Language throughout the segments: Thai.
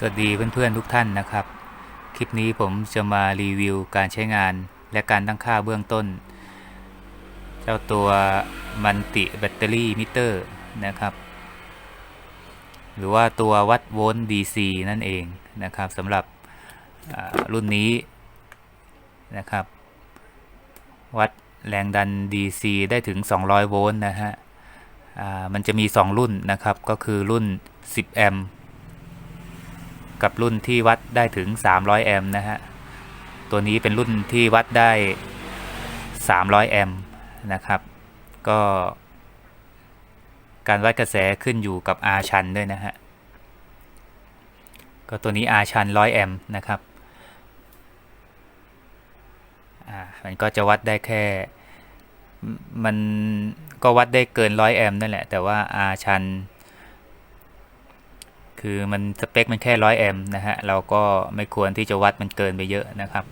สวัสดีเพื่อนๆทุกท่านนะครับ คลิปนี้ผมจะมารีวิวการใช้งานและการตั้งค่าเบื้องต้น เจ้าตัวมันติแบตเตอรี่มิเตอร์นะครับ หรือว่าตัววัดโวลต์ DC นั่นเองนะครับสำหรับรุ่นนี้นะครับ วัดแรงดัน DC ได้ถึง 200 โวลต์นะฮะมันจะมี 2 รุ่นนะครับ ก็คือรุ่น 10 แอมป์ กับรุ่นที่วัดได้ถึง 300 แอมป์นะฮะ ตัวนี้เป็นรุ่นที่วัดได้ 300 แอมป์นะครับ ก็ การวัดกระแสขึ้นอยู่กับ R ชันด้วยนะฮะ ก็ตัวนี้ R ชัน 100 แอมป์นะครับอ่ามันก็จะวัดได้แค่ มันก็วัดได้เกิน 100 แอมป์นั่นแหละ แต่ว่า R ชัน คือมันสเปคมันแค่ร้อยแอมป์นะฮะ เราก็ไม่ควรที่จะวัดมันเกินไปเยอะนะครับ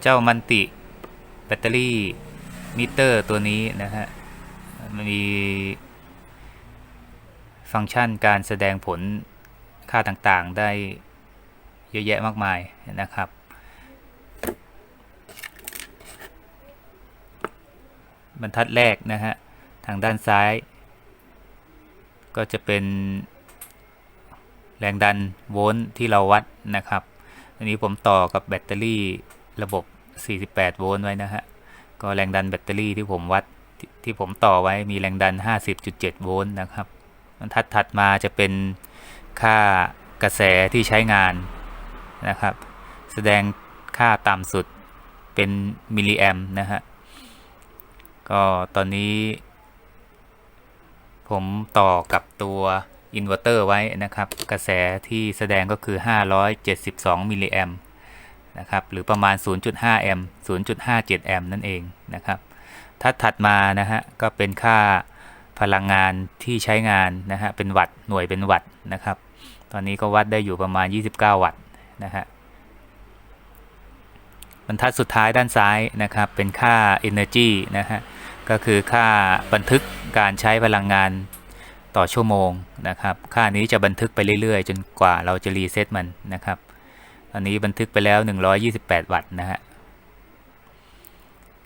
เจ้ามันติแบตเตอรี่มิเตอร์ตัวนี้นะฮะ มันมีฟังก์ชันการแสดงผลค่าต่างๆได้เยอะแยะมากมายนะครับ บรรทัดแรกนะฮะ ทางด้านซ้าย ก็จะเป็นแรงดันโวลต์ที่เราวัดนะครับ อันนี้ผมต่อกับแบตเตอรี่ระบบ 48 โวลต์ไว้นะฮะ ก็แรงดันแบตเตอรี่ที่ผมวัดที่ผมต่อไว้มีแรงดัน 50.7 โวลต์นะครับบรรทัดถัดมาจะเป็นค่ากระแสที่ใช้งานนะครับ แสดงค่าต่ำสุดเป็นมิลลิแอมนะฮะ ก็ตอนนี้ ผมต่อกับตัวอินเวอร์เตอร์ไว้นะครับ กระแสที่แสดงก็คือ 572 มิลลิแอมนะครับ หรือประมาณ 0.5 แอมป์0.57 แอมป์นั่นเองนะครับถ้าถัดมานะฮะ ก็เป็นค่าพลังงานที่ใช้งานนะฮะ เป็นวัตต์ หน่วยเป็นวัตต์นะครับ ตอนนี้ก็วัดได้อยู่ประมาณ 29 วัตต์นะฮะ บรรทัดสุดท้ายด้านซ้ายนะครับ เป็นค่า energy นะฮะ ก็คือค่าบันทึกการใช้พลังงานต่อชั่วโมงนะครับ ค่านี้จะบันทึกไปเรื่อยๆ จนกว่าเราจะรีเซ็ตมันนะครับตอนนี้บันทึกไปแล้ว 128 วัตต์นะฮะ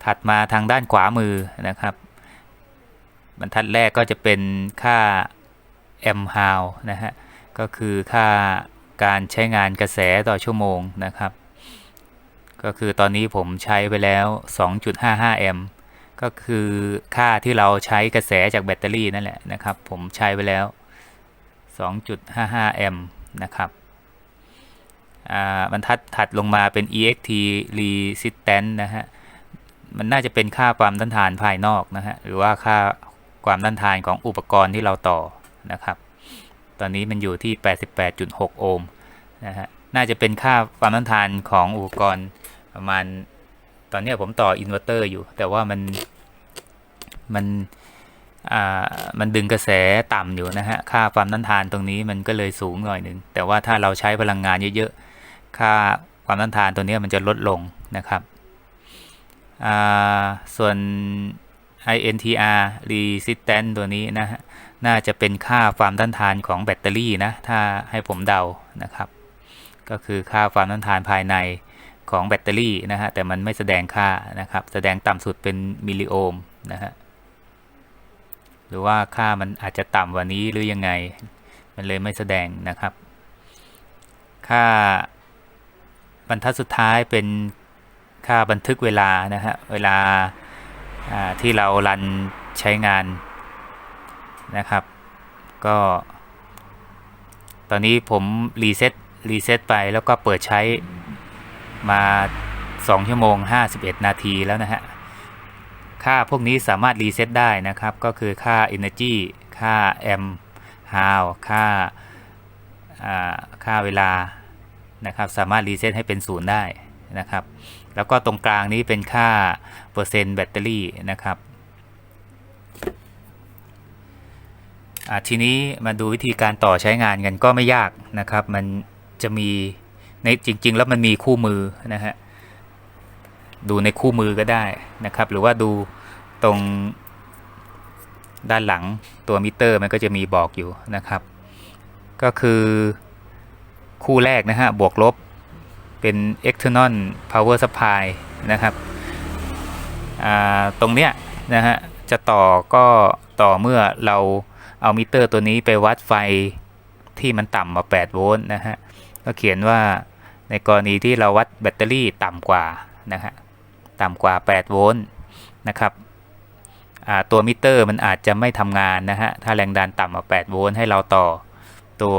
ถัดมาทางด้านขวามือนะครับ บรรทัดแรกก็จะเป็นค่า m h o w นะฮะ ก็คือค่าการใช้งานกระแสต่อชั่วโมงนะครับ ก็คือตอนนี้ผมใช้ไปแล้ว 2.55 แอมป์ ก็คือค่าที่เราใช้กระแสจากแบตเตอรี่นั่นแหละนะครับ ผมใช้ไปแล้ว 2.55 แอมป์นะครับบรรทัดถัดลงมาเป็น EXT resistance นะฮะ มันน่าจะเป็นค่าความต้านทานภายนอกนะฮะ หรือว่าค่าความต้านทานของอุปกรณ์ที่เราต่อนะครับ ตอนนี้มันอยู่ที่ 88.6 โอห์มนะฮะ น่าจะเป็นค่าความต้านทานของอุปกรณ์ประมาณ ตอนนี้ผมต่ออินเวอร์เตอร์อยู่ แต่ว่ามันมันอ่ามันดึงกระแสต่ำอยู่นะฮะ ค่าความต้านทานตรงนี้มันก็เลยสูงหน่อยหนึ่ง แต่ว่าถ้าเราใช้พลังงานเยอะๆ ค่าความต้านทานตัวนี้มันจะลดลงนะครับอ่าส่วน INTR resistance ตัวนี้นะฮะ น่าจะเป็นค่าความต้านทานของแบตเตอรี่นะ ถ้าให้ผมเดานะครับ ก็คือค่าความต้านทานภายใน ของแบตเตอรี่นะฮะแต่มันไม่แสดงค่านะครับ แสดงต่ำสุดเป็นมิลลิโอห์มนะฮะหรือว่าค่ามันอาจจะต่ำกว่านี้หรือยังไง มันเลยไม่แสดงนะครับ ค่าบรรทัดสุดท้ายเป็นค่าบันทึกเวลานะฮะเวลาที่เรารันใช้งานนะครับ ก็ ตอนนี้ผมรีเซ็ตรีเซ็ตไปแล้วก็เปิดใช้ มา2ชั่วโมง 51 นาทีแล้วนะฮะ ค่าพวกนี้สามารถรีเซ็ตได้นะครับ ก็คือค่า energy ค่า m how ค่าค่าเวลานะครับ สามารถรีเซ็ตให้เป็นศูนย์ได้นะครับ แล้วก็ตรงกลางนี้เป็นค่าเปอร์เซ็นต์แบตเตอรี่นะครับทีนี้มาดูวิธีการต่อใช้งานกันก็ไม่ยากนะครับ มันจะมี ในจริง ๆ แล้วมันมีคู่มือนะฮะดูในคู่มือก็ได้นะครับ หรือว่าดูตรงด้านหลังตัวมิเตอร์มันก็จะมีบอกอยู่นะครับ ก็คือคู่แรกนะฮะบวกลบเป็น external power supply นะครับตรงเนี้ยนะฮะจะต่อก็ต่อเมื่อเราเอามิเตอร์ตัวนี้ไปวัดไฟที่มันต่ำกว่า8โวลต์นะฮะก็เขียนว่า ในกรณีที่เราวัดแบตเตอรี่ต่ำกว่านะฮะต่ำกว่า 8 โวลต์นะครับตัวมิเตอร์มันอาจจะไม่ทำงานนะฮะ ถ้าแรงดันต่ำกว่า 8 โวลต์ให้เราต่อตัว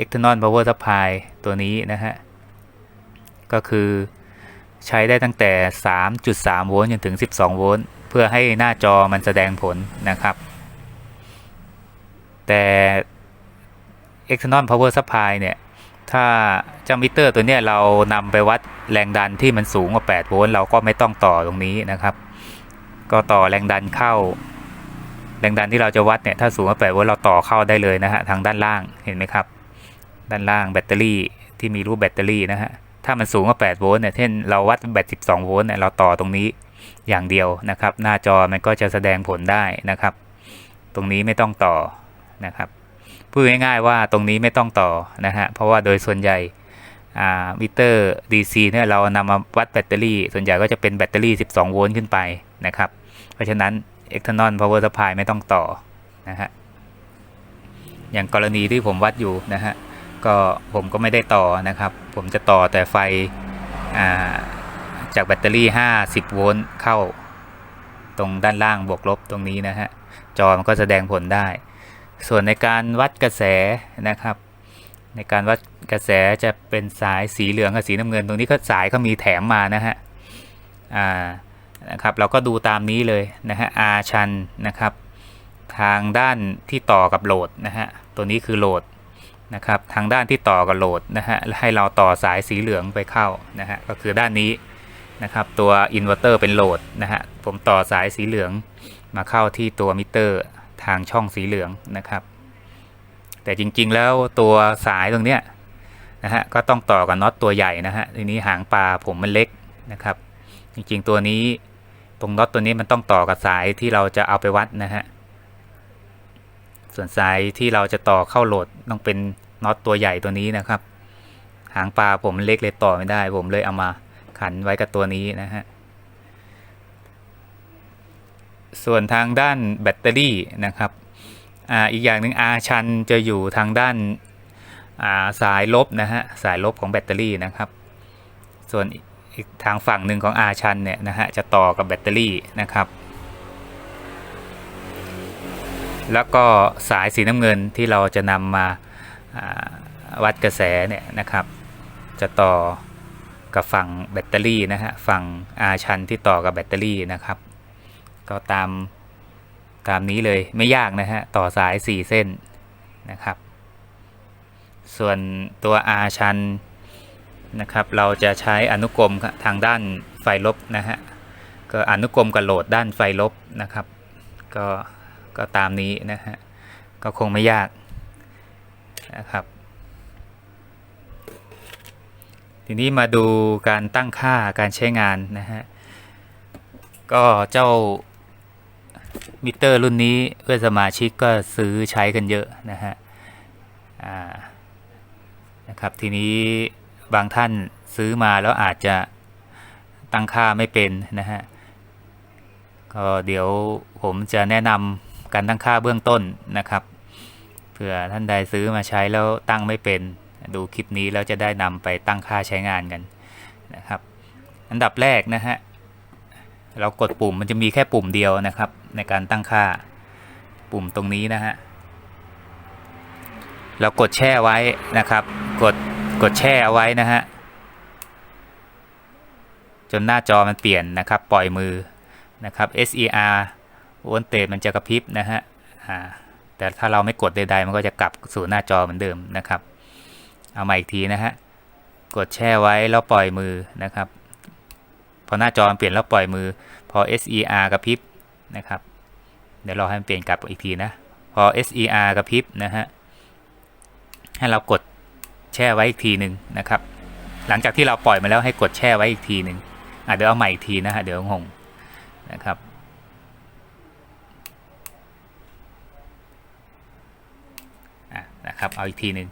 external power supply ตัวนี้นะฮะ ก็คือใช้ได้ตั้งแต่ 3.3 โวลต์จนถึง 12 โวลต์เพื่อให้หน้าจอมันแสดงผลนะครับ แต่ external power supply เนี่ย ถ้าเจ้ามิเตอร์ตัวนี้เรานำไปวัดแรงดันที่มันสูงกว่า 8 โวลต์เราก็ไม่ต้องต่อตรงนี้นะครับ ก็ต่อแรงดันเข้า แรงดันที่เราจะวัดเนี่ยถ้าสูงกว่า 8 โวลต์เราต่อเข้าได้เลยนะฮะทางด้านล่างเห็นไหมครับ ด้านล่างแบตเตอรี่ที่มีรูปแบตเตอรี่นะฮะถ้ามันสูงกว่า 8 โวลต์เนี่ยเช่นเราวัดแบต 12 โวลต์เนี่ยเราต่อตรงนี้อย่างเดียวนะครับ หน้าจอมันก็จะแสดงผลได้นะครับ ตรงนี้ไม่ต้องต่อนะครับ พูดง่ายๆว่าตรงนี้ไม่ต้องต่อนะฮะเพราะว่าโดยส่วนใหญ่มิเตอร์ DC เนี่ยเรานำมาวัดแบตเตอรี่ ส่วนใหญ่ก็จะเป็นแบตเตอรี่ 12 โวลต์ขึ้นไปนะครับ เพราะฉะนั้น external power supply ไม่ต้องต่อนะฮะอย่างกรณีที่ผมวัดอยู่นะฮะก็ผมก็ไม่ได้ต่อนะครับ ผมจะต่อแต่ไฟาจากแบตเตอรี่ 50 โวลต์เข้า ตรงด้านล่างบวกลบตรงนี้นะฮะจอมันก็แสดงผลได้ ส่วนในการวัดกระแสนะครับ ในการวัดกระแสจะเป็นสายสีเหลืองกับสีน้ำเงิน ตรงนี้ก็สายเขามีแถมมานะฮะอ่านะครับเราก็ดูตามนี้เลยนะฮะ R ชันนะครับ ทางด้านที่ต่อกับโหลดนะฮะตัวนี้คือโหลดนะครับทางด้านที่ต่อกับโหลดนะฮะให้เราต่อสายสีเหลืองไปเข้านะฮะก็คือด้านนี้นะครับตัวอินเวอร์เตอร์เป็นโหลดนะฮะผมต่อสายสีเหลืองมาเข้าที่ตัวมิเตอร์ ทางช่องสีเหลืองนะครับ แต่จริงๆแล้วตัวสายตรงเนี้ยนะฮะก็ต้องต่อกับน็อตตัวใหญ่นะฮะทีนี้หางปลาผมมันเล็กนะครับ จริงๆตัวนี้ตรงน็อตตัวนี้มันต้องต่อกับสายที่เราจะเอาไปวัดนะฮะส่วนสายที่เราจะต่อเข้าโหลดต้องเป็นน็อตตัวใหญ่ตัวนี้นะครับ หางปลาผมเล็กเลยต่อไม่ได้ ผมเลยเอามาขันไว้กับตัวนี้นะฮะ ส่วนทางด้านแบตเตอรี่นะครับออีกอย่างหนึ่งอาชันจะอยู่ทางด้านาสายลบนะฮะสายลบของแบตเตอรี่นะครับ ส่วนอีกทางฝั่งหนึ่งของอาชันเนี่ยนะฮะจะต่อกับแบตเตอรี่นะครับแล้วก็สายสีน้ำเงินที่เราจะนำมาวัดกระแสเนี่ยนะครับ จะต่อกับฝั่งแบตเตอรี่นะฮะฝั่งอาชันที่ต่อกับแบตเตอรี่นะครับ ก็ตามตามนี้เลยไม่ยากนะฮะ ต่อสาย 4 เส้นนะครับ ส่วนตัวอาชันนะครับ เราจะใช้อนุกรมทางด้านไฟลบนะฮะ ก็อนุกรมกับโหลดด้านไฟลบนะครับ ก็ก็ตามนี้นะฮะ ก็คงไม่ยากนะครับ ทีนี้มาดูการตั้งค่าการใช้งานนะฮะ ก็เจ้า มิเตอร์รุ่นนี้เพื่อนสมาชิกก็ซื้อใช้กันเยอะนะฮะนะครับทีนี้บางท่านซื้อมาแล้วอาจจะตั้งค่าไม่เป็นนะฮะก็เดี๋ยวผมจะแนะนำการตั้งค่าเบื้องต้นนะครับเผื่อท่านใดซื้อมาใช้แล้วตั้งไม่เป็น ดูคลิปนี้แล้วจะได้นำไปตั้งค่าใช้งานกันนะครับ อันดับแรกนะฮะเรากดปุ่มมันจะมีแค่ปุ่มเดียวนะครับ ในการตั้งค่าปุ่มตรงนี้นะฮะเรากดแช่ไว้นะครับ กดกดแช่เอาไว้นะฮะจนหน้าจอมันเปลี่ยนนะครับ ปล่อยมือนะครับ SER วอลเตจมันจะกระพริบนะฮะแต่ถ้าเราไม่กดใดๆ มันก็จะกลับสู่หน้าจอเหมือนเดิมนะครับ เอามาอีกทีนะฮะ กดแช่ไว้แล้วปล่อยมือนะครับ พอหน้าจอมันเปลี่ยนแล้วปล่อยมือ พอ SER กระพริบ นะครับ เดี๋ยวรอให้มันเปลี่ยนกลับอีกทีนะ พอ SER กระพริบนะฮะ ให้เรากดแช่ไว้อีกทีหนึ่งนะครับ หลังจากที่เราปล่อยมาแล้วให้กดแช่ไว้อีกทีหนึ่งเดี๋ยวเอาใหม่อีกทีนะฮะ เดี๋ยวงงนะครับนะครับ เอาอีกทีหนึ่ง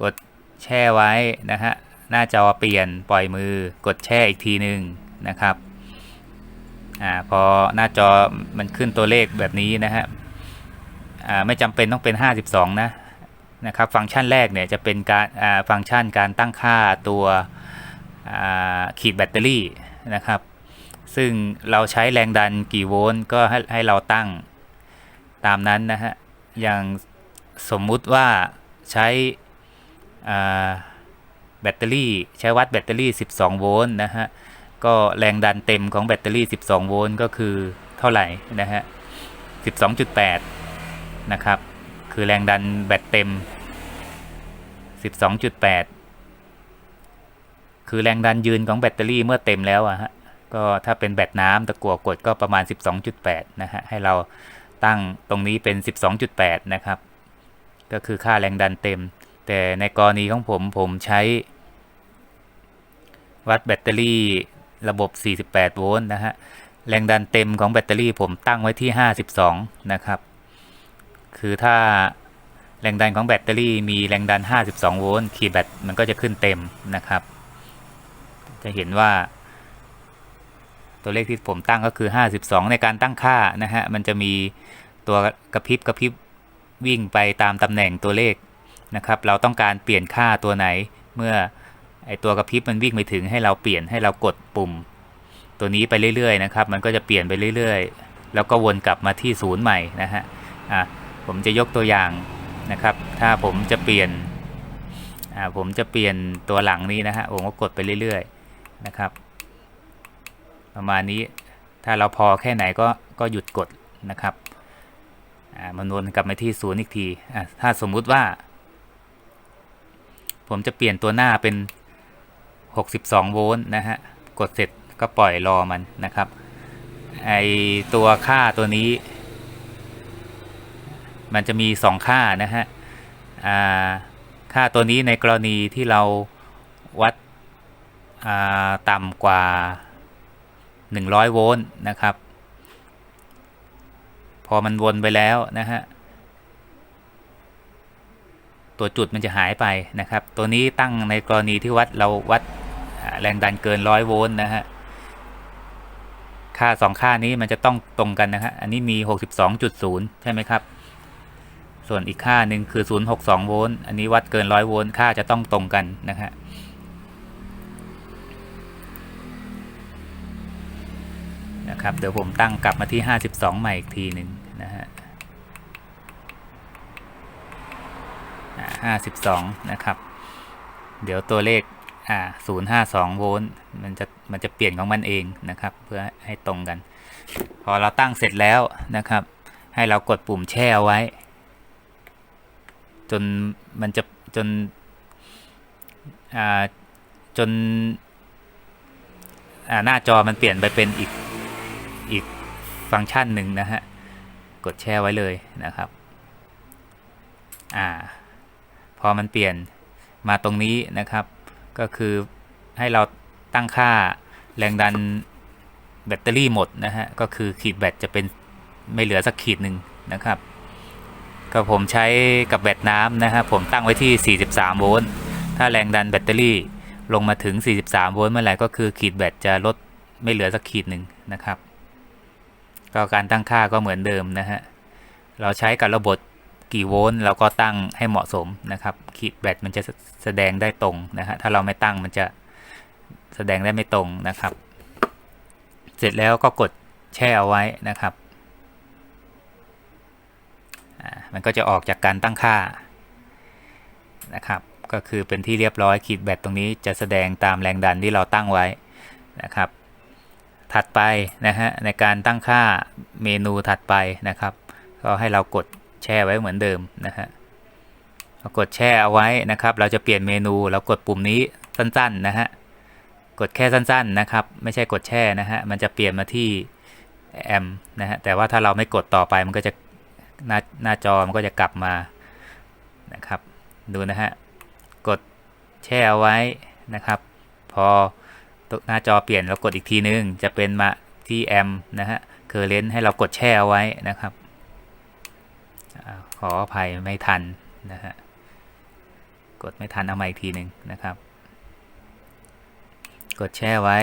กดแช่ไว้นะฮะ หน้าจอเปลี่ยนปล่อยมือกดแช่อีกทีหนึ่งนะครับ อ่าพอหน้าจอมันขึ้นตัวเลขแบบนี้นะฮะอ่าไม่จำเป็นต้องเป็น 52 นะนะครับฟังก์ชันแรกเนี่ยจะเป็นการอ่าฟังก์ชันการตั้งค่าตัวอ่าขีดแบตเตอรี่นะครับ ซึ่งเราใช้แรงดันกี่โวลต์ก็ให้ให้เราตั้งตามนั้นนะฮะอย่างสมมุติว่าใช้แบตเตอรี่ใช้วัดแบตเตอรี่ 12 โวลต์นะฮะ ก็แรงดันเต็มของแบตเตอรี่ 12 โวลต์ก็คือเท่าไหร่นะฮะ 12.8 นะครับ คือแรงดันแบตเต็ม 12.8 คือแรงดันยืนของแบตเตอรี่เมื่อเต็มแล้วอะฮะ ก็ถ้าเป็นแบตน้ำตะกั่วกดก็ประมาณ 12.8 นะฮะ ให้เราตั้งตรงนี้เป็น 12.8 นะครับ ก็คือค่าแรงดันเต็ม แต่ในกรณีของผมผมใช้วัดแบตเตอรี่ ระบบ 48 โวลต์นะฮะ แรงดันเต็มของแบตเตอรี่ผมตั้งไว้ที่ 52 นะครับ คือถ้าแรงดันของแบตเตอรี่มีแรงดัน 52 โวลต์ขีดแบตมันก็จะขึ้นเต็มนะครับ จะเห็นว่า ตัวเลขที่ผมตั้งก็คือ 52 ในการตั้งค่านะฮะ มันจะมีตัวกระพริบกระพริบวิ่งไปตามตำแหน่งตัวเลขนะครับ เราต้องการเปลี่ยนค่าตัวไหนเมื่อ ไอตัวกระพริบมันวิ่งไปถึงให้เราเปลี่ยนให้เรากดปุ่ม ตัวนี้ไปเรื่อยๆนะครับ มันก็จะเปลี่ยนไปเรื่อยๆ แล้วก็วนกลับมาที่ศูนย์ใหม่นะฮะอะผมจะยกตัวอย่างนะครับ ถ้าผมจะเปลี่ยนอ่าผมจะเปลี่ยนตัวหลังนี้นะฮะผมก็กดไปเรื่อยๆนะครับ ประมาณนี้ถ้าเราพอแค่ไหนก็ก็หยุดกดนะครับอ่ามันวนกลับมาที่ศูนย์อีกทีอ่าถ้าสมมุติว่า ผมจะเปลี่ยนตัวหน้าเป็น 62 โวลต์นะฮะ กดเสร็จก็ปล่อยรอมันนะครับ ไอตัวค่าตัวนี้ มันจะมี 2 ค่านะฮะ อ่า ค่าตัวนี้ในกรณีที่เราวัด อ่า ต่ำกว่า 100 โวลต์นะครับ พอมันวนไปแล้วนะฮะตัวจุดมันจะหายไปนะครับ ตัวนี้ตั้งในกรณีที่วัดเราวัด แรงดันเกินร้อยโวลต์นะฮะ ค่าสองค่านี้มันจะต้องตรงกันนะฮะ อันนี้มี 62.0 ใช่ไหมครับ ส่วนอีกค่าหนึ่งคือ 062 โวลต์ อันนี้วัดเกินร้อยโวลต์ ค่าจะต้องตรงกันนะฮะนะครับ เดี๋ยวผมตั้งกลับมาที่ 52 ใหม่อีกทีหนึ่งนะฮะ52 นะครับ เดี๋ยวตัวเลข อ่า052โวลต์มันจะมันจะเปลี่ยนของมันเองนะครับ เพื่อให้ตรงกัน พอเราตั้งเสร็จแล้วนะครับ ให้เรากดปุ่มแช่เอาไว้ จนมันจะจนอ่าจนอ่าหน้าจอมันเปลี่ยนไปเป็นอีกอีกฟังก์ชันหนึ่งนะฮะ กดแช่ไว้เลยนะครับอ่าพอมันเปลี่ยนมาตรงนี้นะครับ ก็คือให้เราตั้งค่าแรงดันแบตเตอรี่หมดนะฮะ ก็คือขีดแบตจะเป็นไม่เหลือสักขีดหนึ่งนะครับ ก็ผมใช้กับแบตน้ำนะฮะผมตั้งไว้ที่ 43 โวลต์ ถ้าแรงดันแบตเตอรี่ลงมาถึง 43 โวลต์เมื่อไหร่ก็คือขีดแบตจะลดไม่เหลือสักขีดหนึ่งนะครับ ก็การตั้งค่าก็เหมือนเดิมนะฮะ เราใช้กับระบบ กี่โวลต์เราก็ตั้งให้เหมาะสมนะครับขีดแบตมันจะแสดงได้ตรงนะฮะถ้าเราไม่ตั้งมันจะแสดงได้ไม่ตรงนะครับ เสร็จแล้วก็กดแช่เอาไว้นะครับมันก็จะออกจากการตั้งค่านะครับ ก็คือเป็นที่เรียบร้อยขีดแบตตรงนี้จะแสดงตามแรงดันที่เราตั้งไว้นะครับ ถัดไปนะฮะในการตั้งค่าเมนูถัดไปนะครับ ก็ให้เรากด แช่ไว้เหมือนเดิมนะฮะเรากดแช่เอาไว้นะครับ เราจะเปลี่ยนเมนูเรากดปุ่มนี้สั้นๆนะฮะกดแค่สั้นๆนะครับ ไม่ใช่กดแช่นะฮะมันจะเปลี่ยนมาที่แอมนะฮะแต่ว่าถ้าเราไม่กดต่อไปมันก็จะหน้าหน้าจอมันก็จะกลับมานะครับ ดูนะฮะกดแช่เอาไว้นะครับ พอหน้าจอเปลี่ยนเรากดอีกทีนึง จะเป็นมาที่แอมนะฮะเคอร์เรนต์ให้เรากดแช่เอาไว้นะครับ ขออภัยไม่ทันนะฮะกดไม่ทันเอามาอีกทีหนึ่งนะครับ กดแช่ไว้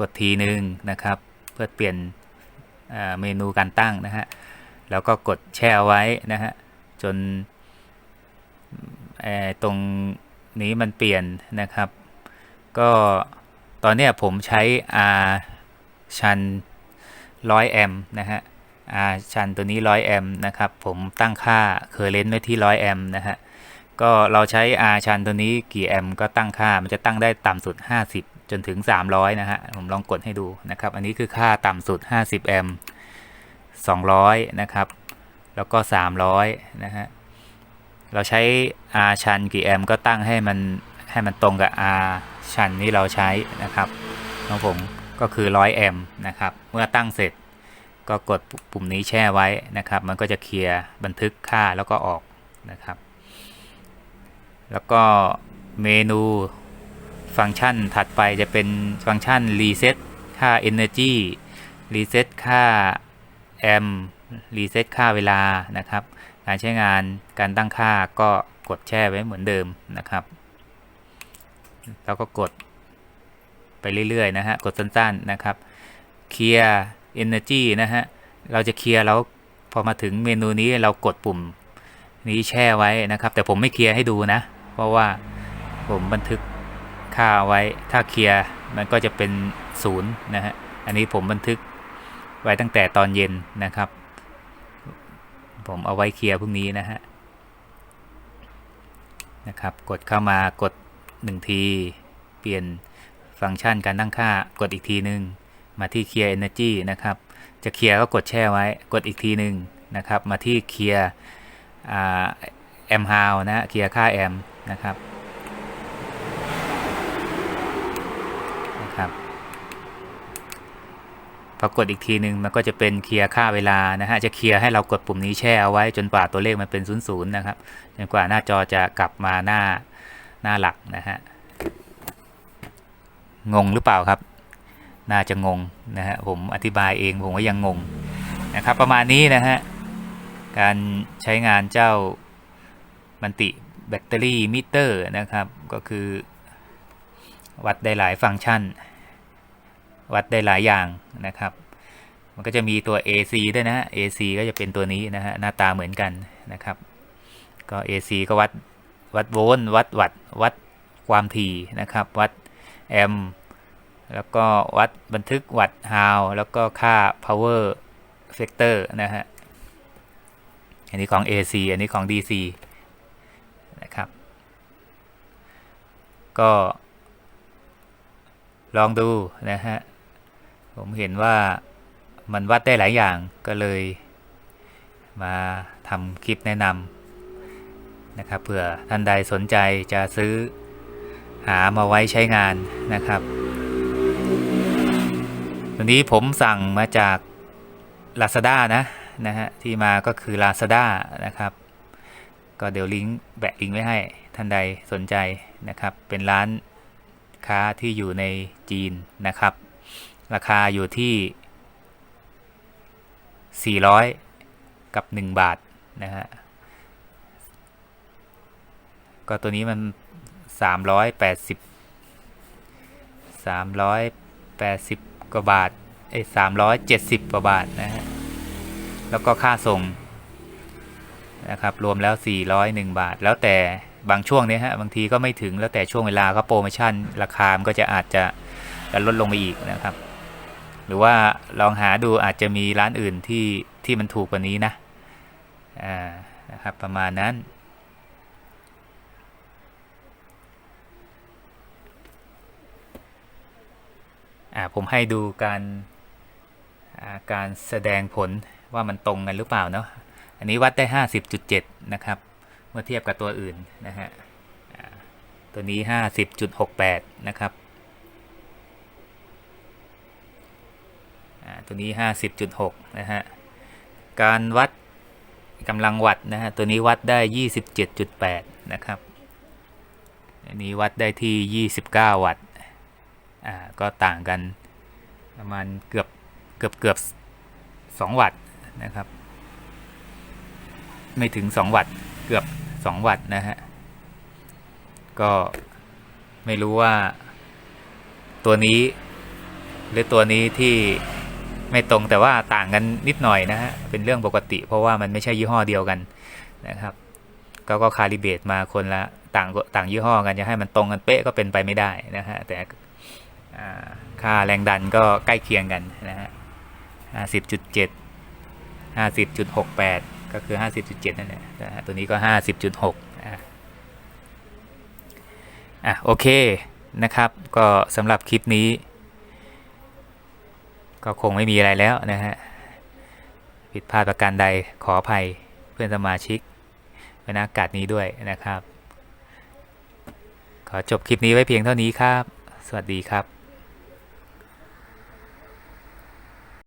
กดทีหนึ่งนะครับ เพื่อเปลี่ยนเมนูการตั้งนะฮะแล้วก็กดแช่ไว้นะฮะจนตรงนี้มันเปลี่ยนนะครับ ก็ตอนนี้ผมใช้ R ชัน100แอมป์นะฮะ ชันตัวนี้ 100 แอมป์นะครับ ผมตั้งค่าเคอร์เรนต์ไว้ที่ 100 แอมป์นะฮะ ก็เราใช้ R ชันตัวนี้กี่แอมป์ก็ตั้งค่า มันจะตั้งได้ต่ำสุด 50 จนถึง 300 นะฮะ ผมลองกดให้ดูนะครับ อันนี้คือค่าต่ำสุด 50 แอมป์ 200 นะครับ แล้วก็ 300 นะฮะ เราใช้ R ชันกี่แอมป์ก็ตั้งให้มันให้มันตรงกับ R ชันที่เราใช้นะครับของผมก็คือ 100 แอมป์นะครับ เมื่อตั้งเสร็จ ก็กดปุ่มนี้แช่ไว้นะครับ มันก็จะเคลียร์บันทึกค่าแล้วก็ออกนะครับ แล้วก็เมนูฟังก์ชันถัดไปจะเป็นฟังก์ชัน reset ค่า energy reset ค่า amp reset ค่าเวลานะครับ การใช้งานการตั้งค่าก็กดแช่ไว้เหมือนเดิมนะครับ แล้วก็กดไปเรื่อยๆนะฮะ กดสั้นๆนะครับ เคลียร์ energy นะฮะ เราจะเคลียร์แล้วพอมาถึงเมนูนี้เรากดปุ่มนี้แช่ไว้นะครับ แต่ผมไม่เคลียร์ให้ดูนะ เพราะว่าผมบันทึกค่าไว้ ถ้าเคลียร์มันก็จะเป็นศูนย์นะฮะ อันนี้ผมบันทึกไว้ตั้งแต่ตอนเย็นนะครับ ผมเอาไว้เคลียร์พรุ่งนี้นะฮะ นะครับ กดเข้ามากด1ที เปลี่ยนฟังก์ชันการตั้งค่ากดอีกทีหนึ่ง มาที่ Clear Energy นะครับ จะเคลียร์ก็กดแช่ไว้ กดอีกทีหนึ่งนะครับ มาที่เคลียร์แอมฮาวนะเคลียร์ค่าแอมนะครับนะครับพอกดอีกทีหนึ่งมันก็จะเป็นเคลียร์ค่าเวลานะฮะ จะเคลียร์ให้เรากดปุ่มนี้แช่เอาไว้จนกว่าตัวเลขมันเป็น0ูนย์นะครับ จนกว่าหน้าจอจะกลับมาหน้าหน้าหลักนะฮะ งงหรือเปล่าครับ น่าจะงงนะฮะผมอธิบายเองผมก็ยังงงนะครับประมาณนี้นะฮะการใช้งานเจ้ามันติแบตเตอรี่มิเตอร์นะครับก็คือวัดได้หลายฟังก์ชัน วัดได้หลายอย่างนะครับ มันก็จะมีตัว AC ด้วยนะฮะ AC ก็จะเป็นตัวนี้นะฮะหน้าตาเหมือนกันนะครับก็ AC ก็วัดวัดโวลต์วัดวัตต์วัดความถี่นะครับ วัดแอมป์ แล้วก็วัดบันทึกวัตต์ฮาวแล้วก็ค่า power factor นะฮะ อันนี้ของ AC อันนี้ของ DC นะครับ ก็ลองดูนะฮะ ผมเห็นว่ามันวัดได้หลายอย่างก็เลยมาทำคลิปแนะนำนะครับเผื่อท่านใดสนใจจะซื้อหามาไว้ใช้งานนะครับ วนี้ผมสั่งมาจาก Lazada นะนะฮะที่มาก็คือ Lazada นะครับ ก็เดี๋ยวลิงก์แบะลิงก์ไว้ให้ท่านใดสนใจนะครับ เป็นร้านค้าที่อยู่ในจีนนะครับ ราคาอยู่ที่ 400 กับ 1 บาทนะฮะก็ตัวนี้มัน 380 380 กว่าบาทไอ้370กว่าบาทนะฮะแล้วก็ค่าส่งนะครับรวมแล้ว 401 บาท แล้วแต่บางช่วงเนี้ยฮะบางทีก็ไม่ถึงแล้วแต่ช่วงเวลาก็โปรโมชั่น ราคามันก็จะอาจจะจะลดลงไปอีกนะครับ หรือว่าลองหาดูอาจจะมีร้านอื่นที่ที่มันถูกกว่านี้นะอ่านะครับประมาณนั้น ผมให้ดูการการแสดงผลว่ามันตรงกันหรือเปล่าเนาะอันนี้วัดได้ 50.7 นะครับ เมื่อเทียบกับตัวอื่นนะฮะตัวนี้ 50.68 นะครับอ่าตัวนี้ 50.6 นะฮะ การวัดกำลังวัดนะฮะ ตัวนี้วัดได้ 27.8 นะครับ อันนี้วัดได้ที่ 29 วัตต์ อ่าก็ต่างกันประมาณเกือบเกือบเกือบ2วัตต์นะครับ ไม่ถึง 2 วัตต์เกือบ 2 วัตต์นะฮะ ก็ไม่รู้ว่า ตัวนี้ หรือตัวนี้ที่ไม่ตรงแต่ว่าต่างกันนิดหน่อยนะฮะ เป็นเรื่องปกติ เพราะว่ามันไม่ใช่ยี่ห้อเดียวกันนะครับ ก็ก็คาลิเบตมาคนละต่างต่างยี่ห้อกันจะให้มันตรงกันเป๊ะก็เป็นไปไม่ได้นะฮะแต่ ค่าแรงดันก็ใกล้เคียงกันนะฮะห้าสิบจุดเจ็ดห้าสิบจุดหกแปดก็คือห้าสิบจุดเจ็ดนั่นแหละนะฮะตัวนี้ก็ห้าสิบจุดหกอะโอเคนะครับ ก็สำหรับคลิปนี้ ก็คงไม่มีอะไรแล้วนะฮะผิดพลาดประการใดขออภัยเพื่อนสมาชิกในโอกาสนี้ด้วยนะครับ ขอจบคลิปนี้ไว้เพียงเท่านี้ครับ สวัสดีครับ